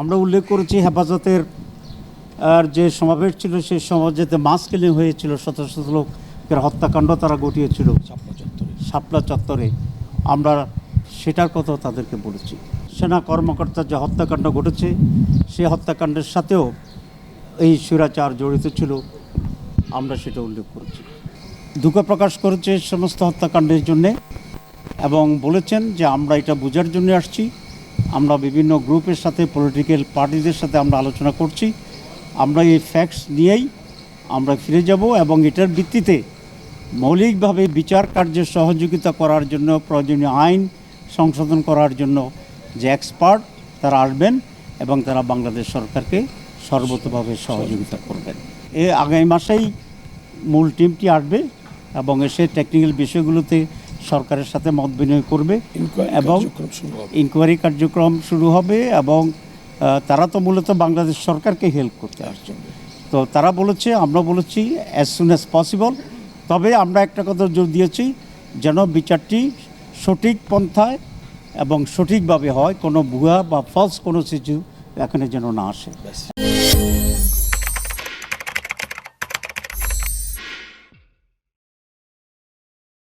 আমরা উল্লেখ করেছি হেফাজতের আর যে সমাবেশ ছিল সেই সমাজেতে মাস কিলিং হয়েছিল শত শত লোকের হত্যাকাণ্ড তারা ঘটিয়েছিল। শাপলা চত্বরে। আমরা সেটার কথা তাদেরকে বলেছি। সেনা কর্মকর্তার যে হত্যাকাণ্ড ঘটেছে সেই হত্যাকাণ্ডের সাথেও এই স্বৈরাচার জড়িত ছিল। আমরা সেটা উল্লেখ করেছি। দুঃখ প্রকাশ করেছে সমস্ত হত্যাকাণ্ডের জন্যে এবং বলেছেন যে আমরা এটা বোঝার জন্য আসছি। আমরা বিভিন্ন গ্রুপের সাথে পলিটিক্যাল পার্টিদের সাথে আমরা আলোচনা করছি। আমরা এই ফ্যাক্টস নিয়েই আমরা ফিরে যাব এবং এটার ভিত্তিতে মৌলিকভাবে বিচার কার্যের সহযোগিতা করার জন্য, প্রয়োজনীয় আইন সংশোধন করার জন্য যে এক্সপার্ট তারা আসবেন এবং তারা বাংলাদেশ সরকারকে সর্বতভাবে সহযোগিতা করবেন। এ আগামী মাসেই মূল টিমটি আসবে এবং এসে টেকনিক্যাল বিষয়গুলোতে সরকারের সাথে মত বিনিময় করবে এবং ইনকোয়ারি কার্যক্রম শুরু হবে এবং তারা তো মূলত বাংলাদেশ সরকারকে হেল্প করতে আসছে। তো তারা বলেছে আমরা বলেছি অ্যাজ সুন অ্যাজ পসিবল তবে আমরা একটা কথা জোর দিয়েছি যেন বিচারটি সঠিক পন্থায় এবং সঠিকভাবে হয় কোনো ভুয়া বা ফলস কোনো কিছু এখানে যেন না আসে।